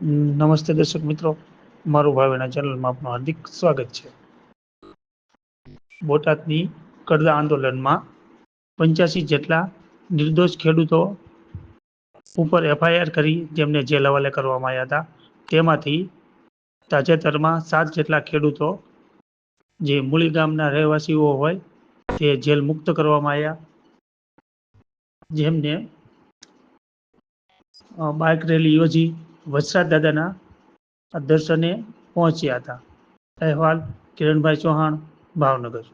નમસ્તે દર્શક મિત્રો. મારું ભાવેના ચેનલમાં આપનું હાર્દિક સ્વાગત છે. બોટાદની કરદા આંદોલનમાં પંચ્યાસી જેટલા નિર્દોષ ખેડૂતો ઉપર એફઆઈઆર કરી જેમને જેલ હવાલે કરવામાં આવ્યા હતા. તેમાંથી તાજેતરમાં સાત જેટલા ખેડૂતો જે મૂળી ગામના રહેવાસીઓ હોય તે જેલ મુક્ત કરવામાં આવ્યા. જેમને બાઇક રેલી યોજી વસરાજ દાદાના દર્શને પહોંચ્યા હતા. અહેવાલ કિરણભાઈ ચૌહાણ ભાવનગર.